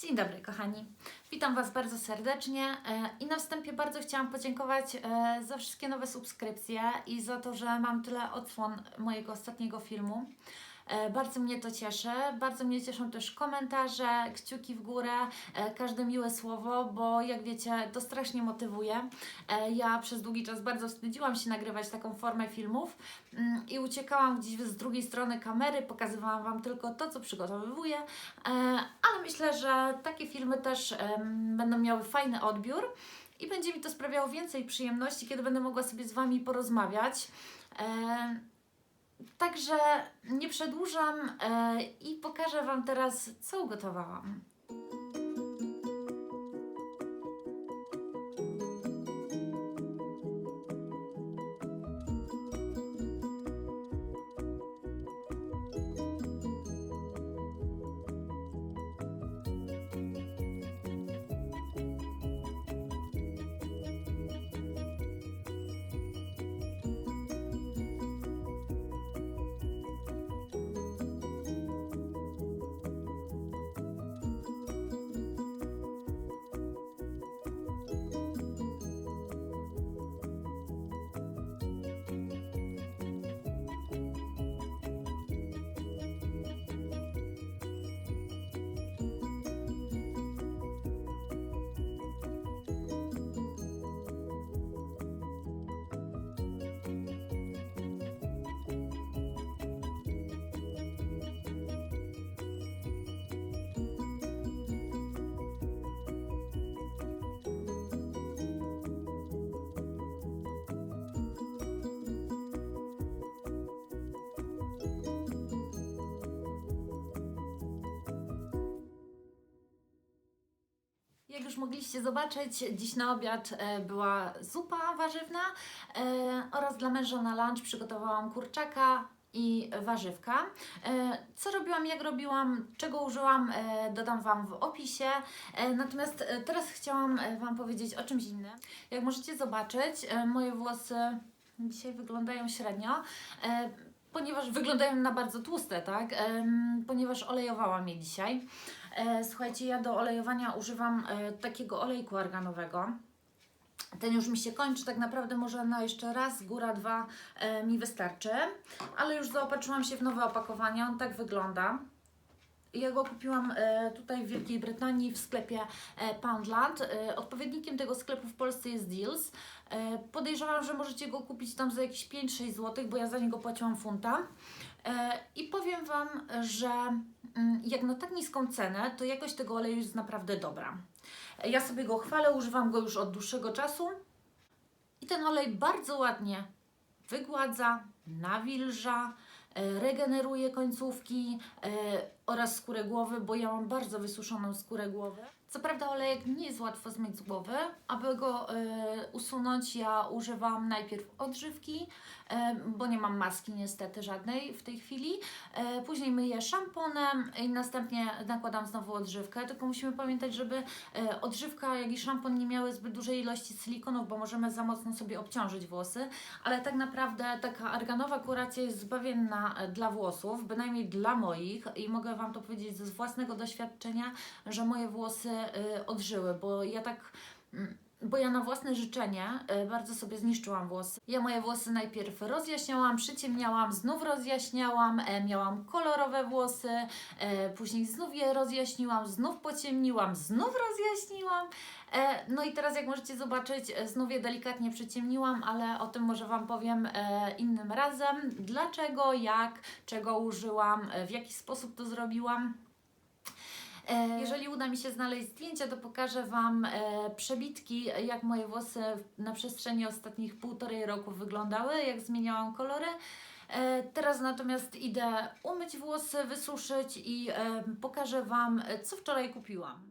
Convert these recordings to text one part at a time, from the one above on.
Dzień dobry, kochani. Witam Was bardzo serdecznie e, i na wstępie bardzo chciałam podziękować e, za wszystkie nowe subskrypcje i za to, że mam tyle odsłon mojego ostatniego filmu. E, Bardzo mnie to cieszy. Bardzo mnie cieszą też komentarze, kciuki w górę, e, każde miłe słowo, bo jak wiecie, to strasznie motywuje. E, Ja przez długi czas bardzo wstydziłam się nagrywać taką formę filmów mm, i uciekałam gdzieś z drugiej strony kamery, pokazywałam Wam tylko to, co przygotowywuję, ale myślę, że takie filmy też będą miały fajny odbiór i będzie mi to sprawiało więcej przyjemności, kiedy będę mogła sobie z Wami porozmawiać. Także nie przedłużam e, i pokażę Wam teraz, co ugotowałam. Jak już mogliście zobaczyć, dziś na obiad e, była zupa warzywna e, oraz dla męża na lunch przygotowałam kurczaka i warzywka. E, Co robiłam, jak robiłam, czego użyłam, dodam Wam w opisie. Natomiast teraz chciałam Wam powiedzieć o czymś innym. Jak możecie zobaczyć, moje włosy dzisiaj wyglądają średnio. Ponieważ wyglądają na bardzo tłuste, tak? Ponieważ olejowałam je dzisiaj. E, Słuchajcie, ja do olejowania używam e, takiego olejku arganowego. Ten już mi się kończy, tak naprawdę może na jeszcze raz, góra dwa e, mi wystarczy, ale już zaopatrzyłam się w nowe opakowanie, on tak wygląda. Ja go kupiłam e, tutaj w Wielkiej Brytanii w sklepie e, Poundland. E, odpowiednikiem tego sklepu w Polsce jest Deals. Podejrzewam, że możecie go kupić tam za jakieś 5-6 zł, bo ja za niego płaciłam funta. I powiem Wam, że mm, jak na tak niską cenę, to jakość tego oleju jest naprawdę dobra. Ja sobie go chwalę, używam go już od dłuższego czasu. I ten olej bardzo ładnie wygładza, nawilża, regeneruje końcówki e, oraz skórę głowy, bo ja mam bardzo wysuszoną skórę głowy. Co prawda olejek nie jest łatwo zmyć z głowy. Aby go e, usunąć, ja używam najpierw odżywki, e, bo nie mam maski niestety żadnej w tej chwili. E, później myję szamponem i następnie nakładam znowu odżywkę. Tylko musimy pamiętać, żeby e, odżywka, jak i szampon nie miały zbyt dużej ilości silikonów, bo możemy za mocno sobie obciążyć włosy. Ale tak naprawdę taka arganowa kuracja jest zbawienna dla włosów, bynajmniej dla moich i mogę Wam to powiedzieć ze własnego doświadczenia, że moje włosy y, odżyły, bo ja tak... mm, bo ja na własne życzenie y, bardzo sobie zniszczyłam włosy. Ja moje włosy najpierw rozjaśniałam, przyciemniałam, znów rozjaśniałam, e, miałam kolorowe włosy, e, później znów je rozjaśniłam, znów pociemniłam, znów rozjaśniłam. E, no i teraz jak możecie zobaczyć, znów je delikatnie przyciemniłam, ale o tym może Wam powiem innym razem. Dlaczego, jak, czego użyłam, w jaki sposób to zrobiłam. E, Jeżeli uda mi się znaleźć zdjęcia, to pokażę Wam e, przebitki, jak moje włosy na przestrzeni ostatnich półtorej roku wyglądały, jak zmieniałam kolory. E, Teraz natomiast idę umyć włosy, wysuszyć i pokażę Wam, co wczoraj kupiłam.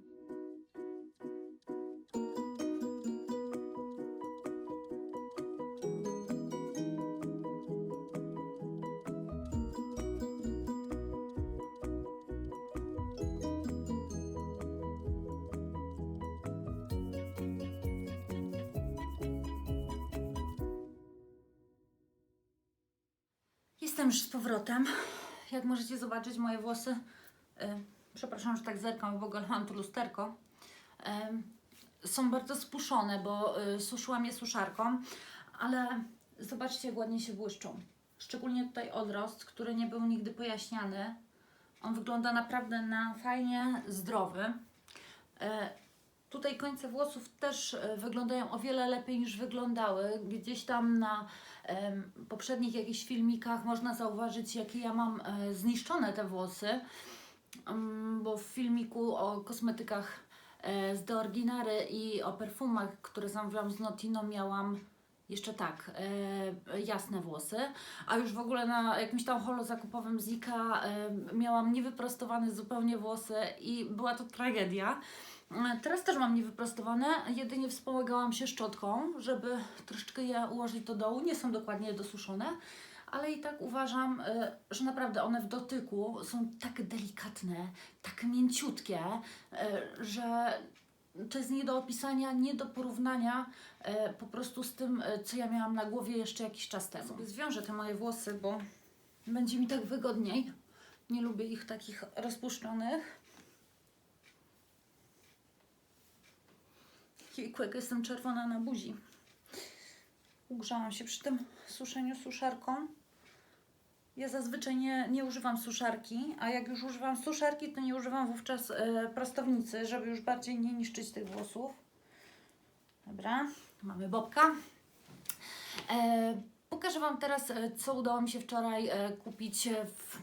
Jestem już z powrotem. Jak możecie zobaczyć, moje włosy y, przepraszam, że tak zerkam, w ogóle mam tu lusterko, em, są bardzo spuszczone, bo y, suszyłam je suszarką, ale zobaczcie, jak ładnie się błyszczą. Szczególnie tutaj odrost, który nie był nigdy pojaśniany. On wygląda naprawdę na fajnie zdrowy. E, Tutaj końce włosów też e, wyglądają o wiele lepiej niż wyglądały. Gdzieś tam na em, poprzednich jakichś filmikach można zauważyć, jakie ja mam e, zniszczone te włosy. Mm, bo w filmiku o kosmetykach e, z The Ordinary i o perfumach, które zamówiłam z Notino, miałam jeszcze tak, e, jasne włosy, a już w ogóle na jakimś tam holo zakupowym Zika e, miałam niewyprostowane zupełnie włosy i była to tragedia. E, Teraz też mam niewyprostowane, jedynie wspomagałam się szczotką, żeby troszeczkę je ułożyć do dołu. Nie są dokładnie dosuszone, ale i tak uważam, e, że naprawdę one w dotyku są tak delikatne, tak mięciutkie, e, że to jest nie do opisania, nie do porównania e, po prostu z tym, e, co ja miałam na głowie jeszcze jakiś czas temu. Sobie zwiążę te moje włosy, bo będzie mi tak wygodniej. Nie lubię ich takich rozpuszczonych. Jejku, jak jestem czerwona na buzi. Ugrzałam się przy tym suszeniu suszarką. Ja zazwyczaj nie, nie używam suszarki, a jak już używam suszarki, to nie używam wówczas e, prostownicy, żeby już bardziej nie niszczyć tych włosów. Dobra, mamy bobka. E, pokażę Wam teraz, e, co udało mi się wczoraj kupić w,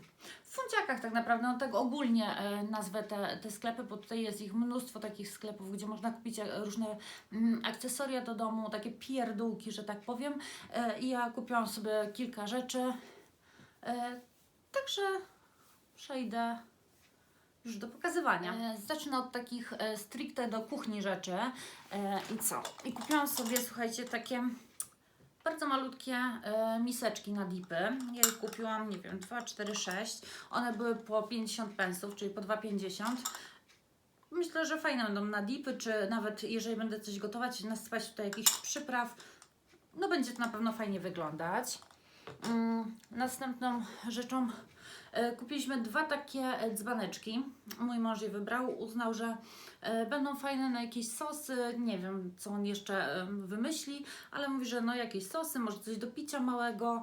funciakach tak naprawdę. No tak ogólnie nazwę te, te sklepy, bo tutaj jest ich mnóstwo takich sklepów, gdzie można kupić różne mm, akcesoria do domu, takie pierdółki, że tak powiem. I ja kupiłam sobie kilka rzeczy. E, także przejdę już do pokazywania. E, zacznę od takich e, stricte do kuchni rzeczy. I co? I kupiłam sobie, słuchajcie, takie bardzo malutkie miseczki na dipy. Ja ich kupiłam, nie wiem, 2, 4, 6. One były po 50 pensów, czyli po 2,50. Myślę, że fajne będą na dipy, czy nawet jeżeli będę coś gotować, nasypać tutaj jakichś przypraw. No będzie to na pewno fajnie wyglądać. Mm, następną rzeczą e, kupiliśmy dwa takie e, dzbaneczki. Mój mąż je wybrał, uznał, że e, będą fajne na jakieś sosy. Nie wiem, co on jeszcze wymyśli, ale mówi, że no jakieś sosy, może coś do picia małego.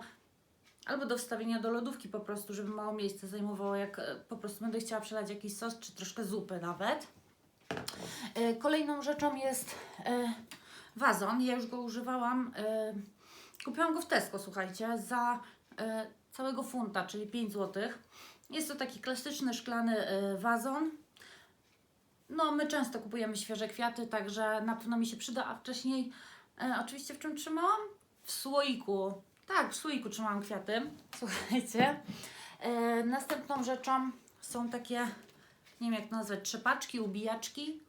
Albo do wstawienia do lodówki po prostu, żeby mało miejsca zajmowało, jak po prostu będę chciała przelać jakiś sos, czy troszkę zupy nawet. Kolejną rzeczą jest wazon. Ja już go używałam. Kupiłam go w Tesco, słuchajcie, za e, całego funta, czyli 5 zł. Jest to taki klasyczny szklany e, wazon. No, my często kupujemy świeże kwiaty, także na pewno mi się przyda. A wcześniej, e, oczywiście, w czym trzymałam? W słoiku. Tak, w słoiku trzymałam kwiaty. Słuchajcie. E, następną rzeczą są takie, nie wiem jak to nazwać, trzepaczki, ubijaczki.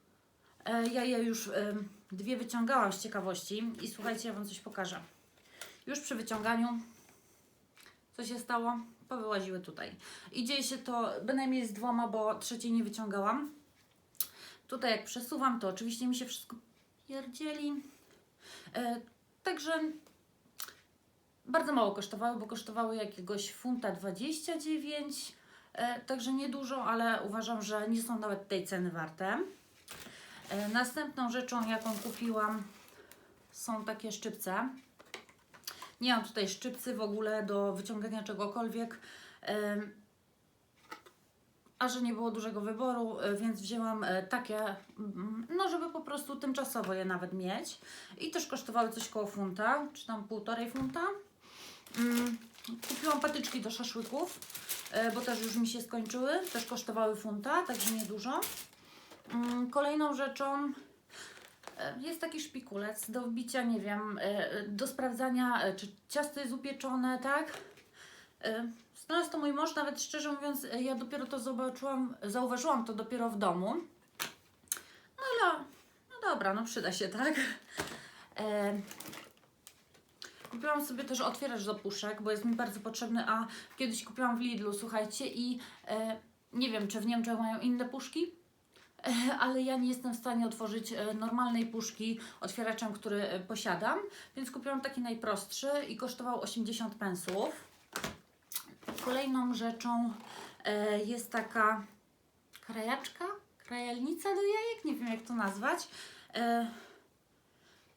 E, ja je już e, dwie wyciągałam z ciekawości i słuchajcie, ja Wam coś pokażę. Już przy wyciąganiu, co się stało? Powyłaziły tutaj. I dzieje się to bynajmniej z dwoma, bo trzeciej nie wyciągałam. Tutaj jak przesuwam, to oczywiście mi się wszystko pierdzieli. E, także bardzo mało kosztowały, bo kosztowały jakiegoś funta 29. E, także niedużo, ale uważam, że nie są nawet tej ceny warte. E, następną rzeczą, jaką kupiłam, są takie szczypce. Nie mam tutaj szczypcy w ogóle do wyciągania czegokolwiek. A że nie było dużego wyboru, e, więc wzięłam e, takie, mm, no żeby po prostu tymczasowo je nawet mieć. I też kosztowały coś koło funta, czy tam półtorej funta. Mm, Kupiłam patyczki do szaszłyków, e, bo też już mi się skończyły. Też kosztowały funta, także niedużo. Mm, Kolejną rzeczą jest taki szpikulec do wbicia, nie wiem, e, do sprawdzania, e, czy ciasto jest upieczone, tak? E, Znalazł to mój mąż, nawet szczerze mówiąc, e, ja dopiero to zobaczyłam, zauważyłam to dopiero w domu. No ale, no dobra, no przyda się, tak? E, Kupiłam sobie też otwieracz do puszek, bo jest mi bardzo potrzebny, a kiedyś kupiłam w Lidlu, słuchajcie, i e, nie wiem, czy w Niemczech mają inne puszki, e, ale ja nie jestem w stanie otworzyć e, normalnej puszki otwieraczem, który e, posiadam, więc kupiłam taki najprostszy i kosztował 80 pensów. Kolejną rzeczą e, jest taka krajaczka, krajalnica do jajek, nie wiem jak to nazwać.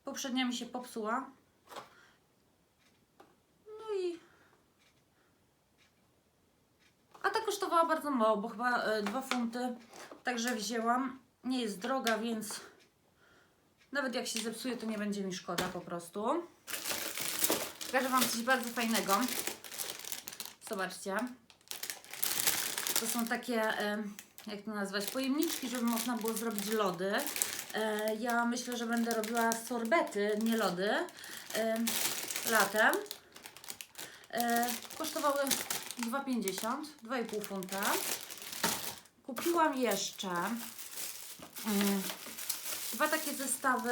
Poprzednia mi się popsuła. No i... A ta kosztowała bardzo mało, bo chyba e, 2 funty. Także wzięłam. Nie jest droga, więc nawet jak się zepsuje, to nie będzie mi szkoda po prostu. Pokażę Wam coś bardzo fajnego. Zobaczcie. To są takie, e, jak to nazwać, pojemniczki, żeby można było zrobić lody. E, Ja myślę, że będę robiła sorbety, nie lody, e, latem. Kosztowały 2,50, 2,5 funta. Kupiłam jeszcze mm, dwa takie zestawy.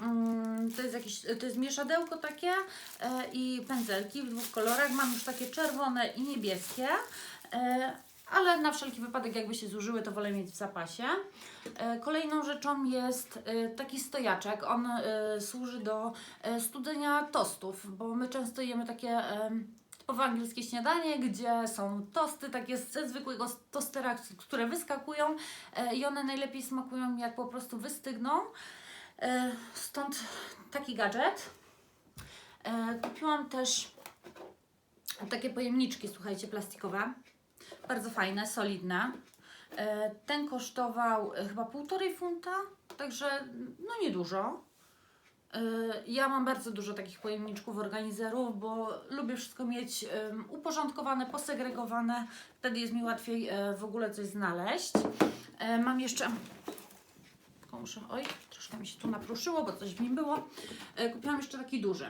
Mm, To jest jakieś, to jest mieszadełko takie e, i pędzelki w dwóch kolorach. Mam już takie czerwone i niebieskie. E, ale na wszelki wypadek, jakby się zużyły, to wolę mieć w zapasie. E, Kolejną rzeczą jest taki stojaczek. On służy do studzenia tostów, bo my często jemy takie angielskie śniadanie, gdzie są tosty takie ze zwykłego tostera, które wyskakują e, i one najlepiej smakują jak po prostu wystygną. E, Stąd taki gadżet. E, Kupiłam też takie pojemniczki, słuchajcie, plastikowe. Bardzo fajne, solidne. Ten kosztował chyba półtorej funta, także no niedużo. E, Ja mam bardzo dużo takich pojemniczków, organizerów, bo lubię wszystko mieć uporządkowane, posegregowane. Wtedy jest mi łatwiej e, w ogóle coś znaleźć. E, Mam jeszcze. Muszę. Oj, troszkę mi się tu napruszyło, bo coś w nim było. Kupiłam jeszcze taki duży.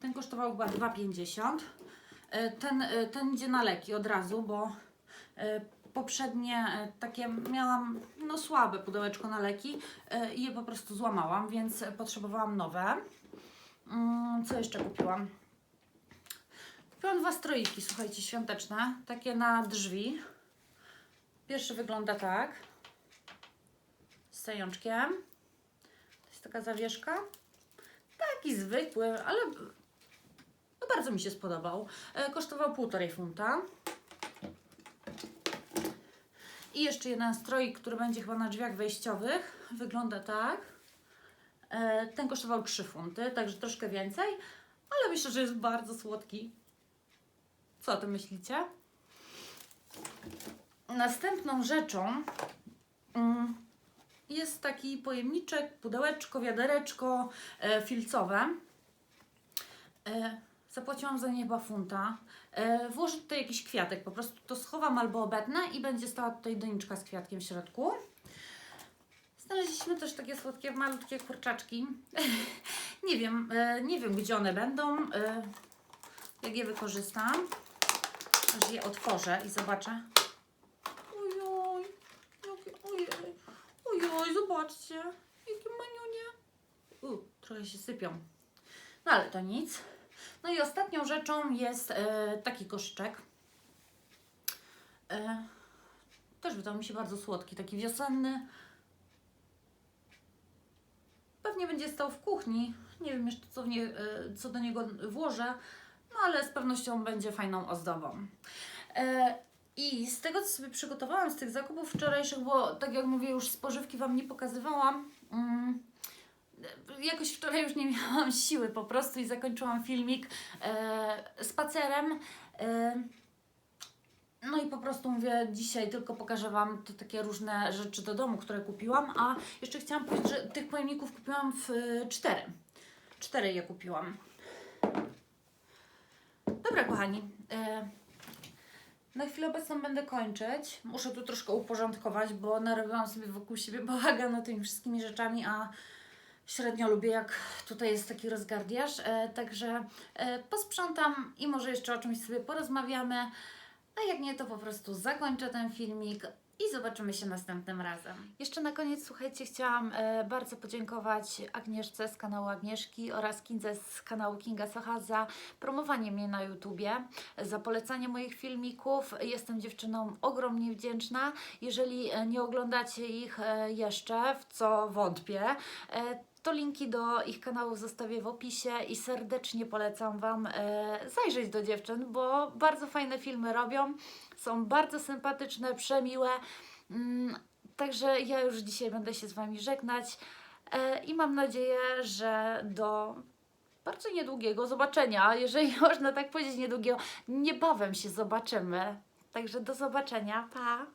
Ten kosztował chyba 2,50. E, Ten, ten idzie na leki od razu, bo poprzednie e, takie miałam no słabe pudełeczko na leki e, i je po prostu złamałam, więc potrzebowałam nowe. Mm, Co jeszcze kupiłam? Kupiłam dwa stroiki, słuchajcie, świąteczne, takie na drzwi. Pierwszy wygląda tak. Z zajączkiem. To jest taka zawieszka. Taki zwykły, ale no bardzo mi się spodobał. E, Kosztował półtorej funta. I jeszcze jeden stroik, który będzie chyba na drzwiach wejściowych. Wygląda tak. E, Ten kosztował 3 funty, także troszkę więcej, ale myślę, że jest bardzo słodki. Co o tym myślicie? Następną rzeczą mm, jest taki pojemniczek, pudełeczko, wiadereczko e, filcowe. Zapłaciłam za nie chyba funta. E, włożę tutaj jakiś kwiatek, po prostu to schowam albo obetnę i będzie stała tutaj doniczka z kwiatkiem w środku. Znaleźliśmy też takie słodkie, malutkie kurczaczki. nie wiem, e, nie wiem gdzie one będą, e, jak je wykorzystam. Aż je otworzę i zobaczę. Ojoj, jakie, ojej, ojoj, zobaczcie, jakie maniunie. U, trochę się sypią. No ale to nic. No i ostatnią rzeczą jest e, taki koszyczek. E, też wydał mi się bardzo słodki, taki wiosenny. Pewnie będzie stał w kuchni. Nie wiem jeszcze co, nie, e, co do niego włożę, no ale z pewnością będzie fajną ozdobą. I z tego, co sobie przygotowałam z tych zakupów wczorajszych, bo tak jak mówię, już spożywki Wam nie pokazywałam. Mm, jakoś wczoraj już nie miałam siły po prostu i zakończyłam filmik e, spacerem. E, no i po prostu mówię, dzisiaj tylko pokażę Wam te takie różne rzeczy do domu, które kupiłam, a jeszcze chciałam powiedzieć, że tych pojemników kupiłam w e, cztery. Cztery je kupiłam. Dobra, kochani. E, na chwilę obecną będę kończyć. Muszę tu troszkę uporządkować, bo narobiłam sobie wokół siebie bałaganu tymi wszystkimi rzeczami, a średnio lubię, jak tutaj jest taki rozgardiaż. E, także e, posprzątam i może jeszcze o czymś sobie porozmawiamy. A jak nie, to po prostu zakończę ten filmik i zobaczymy się następnym razem. Jeszcze na koniec, słuchajcie, chciałam e, bardzo podziękować Agnieszce z kanału Agnieszki oraz Kindze z kanału Kinga Socha za promowanie mnie na YouTubie, za polecanie moich filmików. Jestem dziewczyną ogromnie wdzięczna. Jeżeli e, nie oglądacie ich e, jeszcze, w co wątpię, e, to linki do ich kanałów zostawię w opisie i serdecznie polecam Wam e, zajrzeć do dziewczyn, bo bardzo fajne filmy robią, są bardzo sympatyczne, przemiłe Mm, Także ja już dzisiaj będę się z Wami żegnać e, i mam nadzieję, że do bardzo niedługiego zobaczenia, jeżeli można tak powiedzieć niedługiego, niebawem się zobaczymy. Także do zobaczenia, pa!